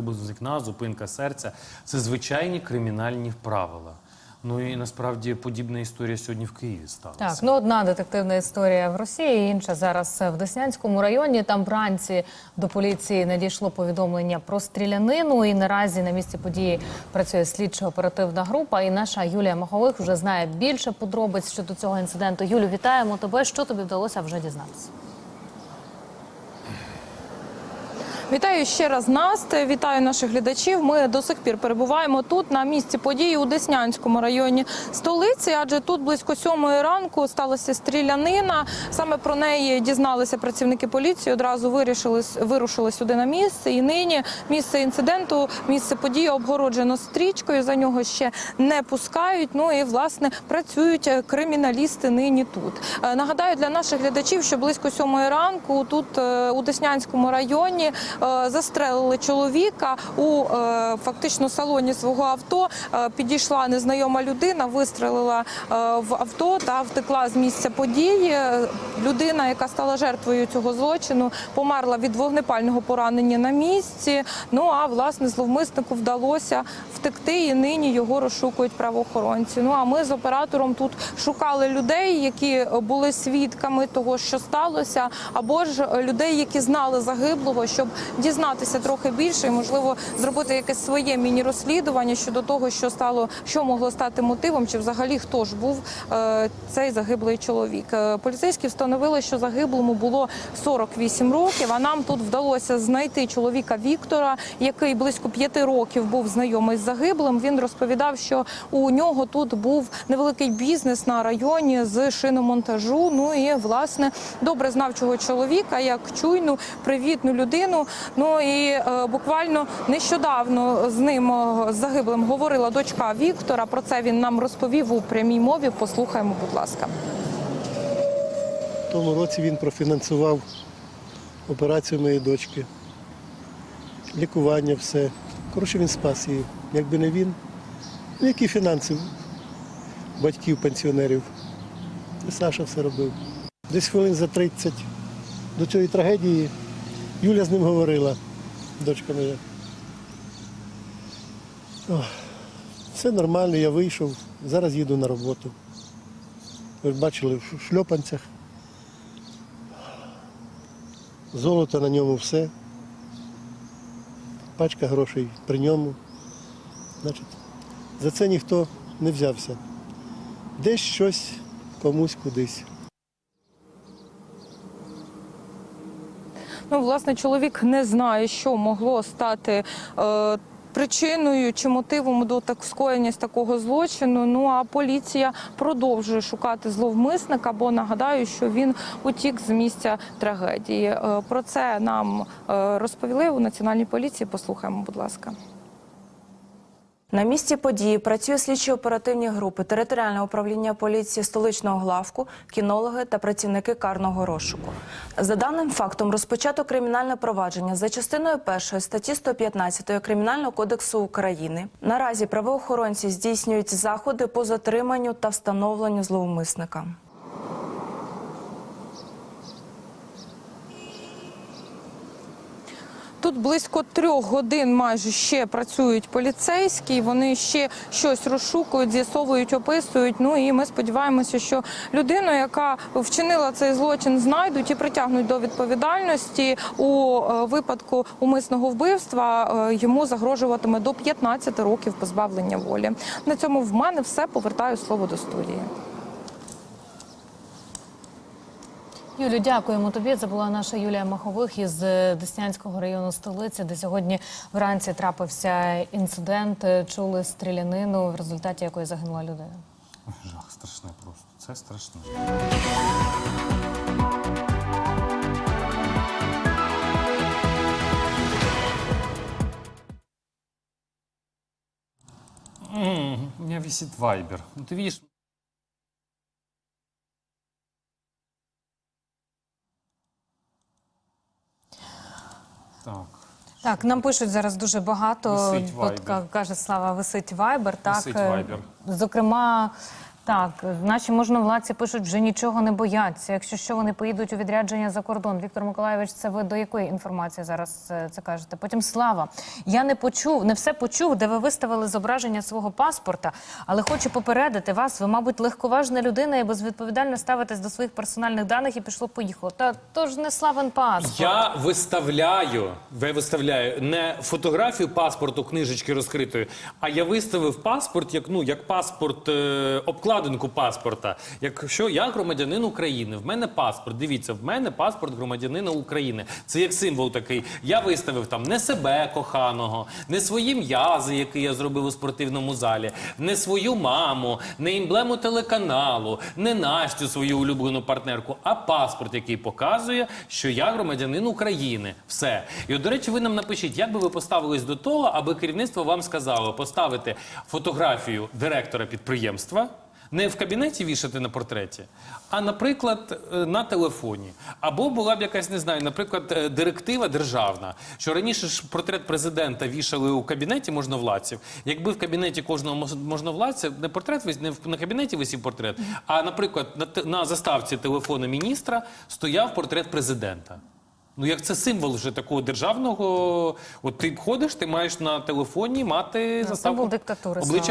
шлюбу вікна, зупинка серця це звичайні кримінальні правила. Ну і насправді подібна історія сьогодні в Києві сталася. Так, ну одна детективна історія в Росії, інша зараз в Деснянському районі. Там вранці до поліції надійшло повідомлення про стрілянину. І наразі на місці події працює слідчо-оперативна група. І наша Юлія Махових вже знає більше подробиць щодо цього інциденту. Юлю, вітаємо тебе. Що тобі вдалося вже дізнатися? Вітаю ще раз Насте, вітаю наших глядачів. Ми до сих пір перебуваємо тут на місці події у Деснянському районі столиці, адже тут близько сьомої ранку сталася стрілянина. Саме про неї дізналися працівники поліції. Одразу вирішили вирушили сюди на місце. І нині місце інциденту, місце події обгороджено стрічкою. За нього ще не пускають. Ну і власне працюють криміналісти нині тут. Е, Нагадаю для наших глядачів, що близько сьомої ранку тут е, у Деснянському районі застрелили чоловіка у е, фактично салоні свого авто. Е, Підійшла незнайома людина, вистрелила е, в авто та втекла з місця події. Е, Людина, яка стала жертвою цього злочину, померла від вогнепального поранення на місці. Ну а власне зловмиснику вдалося втекти, і нині його розшукують правоохоронці. Ну а ми з оператором тут шукали людей, які були свідками того, що сталося, або ж людей, які знали загиблого, щоб дізнатися трохи більше і можливо зробити якесь своє міні-розслідування щодо того, що стало, що могло стати мотивом, чи взагалі хто ж був е, цей загиблий чоловік. Е, Поліцейські встановили, що загиблому було 48 років. А нам тут вдалося знайти чоловіка Віктора, який близько п'яти років був знайомий з загиблим. Він розповідав, що у нього тут був невеликий бізнес на районі з шиномонтажу. Ну і власне добре знав цього чоловіка як чуйну, привітну людину. Ну і е, буквально нещодавно з ним е, загиблим говорила дочка Віктора. Про це він нам розповів у прямій мові. Послухаємо, будь ласка. В тому році він профінансував операцію моєї дочки, лікування, все. Коротше, він спас її. Якби не він, ну які фінанси батьків, пенсіонерів. Це Саша все робив. Десь хвилин за 30 до цієї трагедії Юля з ним говорила, дочка моя. Ох, все нормально, я вийшов, зараз їду на роботу. Ви бачили в шльопанцях. Золото на ньому все. Пачка грошей при ньому. Значить, за це ніхто не взявся. Десь щось комусь кудись. Ну, власне, чоловік не знає, що могло стати. Е, Причиною чи мотивом до так скоєння такого злочину. Ну а поліція продовжує шукати зловмисника, бо нагадаю, що він утік з місця трагедії. Е, Про це нам е, розповіли у національній поліції. Послухаємо, будь ласка. На місці події працює слідчо-оперативні групи територіального управління поліції столичного главку, кінологи та працівники карного розшуку. За даним фактом, розпочато кримінальне провадження за частиною першої статті 115 Кримінального кодексу України. Наразі правоохоронці здійснюють заходи по затриманню та встановленню зловмисника. Тут близько трьох годин майже ще працюють поліцейські. Вони ще щось розшукують, з'ясовують, описують. Ну і ми сподіваємося, що людину, яка вчинила цей злочин, знайдуть і притягнуть до відповідальності. У е, випадку умисного вбивства е, йому загрожуватиме до 15 років позбавлення волі. На цьому в мене все повертаю слово до студії. Юлю, дякуємо тобі. Це була наша Юлія Махових із е, Деснянського району столиці, де сьогодні вранці трапився інцидент. Е, Чули стрілянину, в результаті якої загинула людина. Жах страшне просто. Це страшне. У меня висит вайбер. Ну, ты видишь, Так, Так, нам пишуть зараз дуже багато. Висить От Viber. ка- каже Слава, висить вайбер. Так, Висить Е, Viber. зокрема, Так, наші можновладці пишуть, вже нічого не бояться. Якщо що, вони поїдуть у відрядження за кордон. Віктор Миколайович, це ви до якої інформації зараз е, це кажете? Потім слава. Я не почув, не все почув, де ви виставили зображення свого паспорта, але хочу попередити вас. Ви, мабуть, легковажна людина і безвідповідально ставитесь до своїх персональних даних і пішло поїхало. Та то ж не славен паспорт. Я виставляю, я виставляю не фотографію паспорту книжечки розкритої, а я виставив паспорт як ну як паспорт, е, обкладинку паспорта. Якщо я громадянин України, в мене паспорт. Дивіться, в мене паспорт громадянина України. Це як символ такий. Я виставив там не себе коханого, не свої м'язи, які я зробив у спортивному залі, не свою маму, не емблему телеканалу, не Настю, свою улюблену партнерку, а паспорт, який показує, що я громадянин України. Все. І до речі, ви нам напишіть, як би ви поставились до того, аби керівництво вам сказало поставити фотографію директора підприємства. Не в кабінеті вішати на портреті, а, наприклад, е, на телефоні. Або була б якась, не знаю, наприклад, е, директива державна, що раніше ж портрет президента вішали у кабінеті можновладців. Якби в кабінеті кожного можновладця не портрет не на кабінеті висів портрет, а, наприклад, на, на заставці телефону міністра стояв портрет президента. Ну, як це символ вже такого державного. От ти ходиш, ти маєш на телефоні мати заставку символ диктатури, обличчя.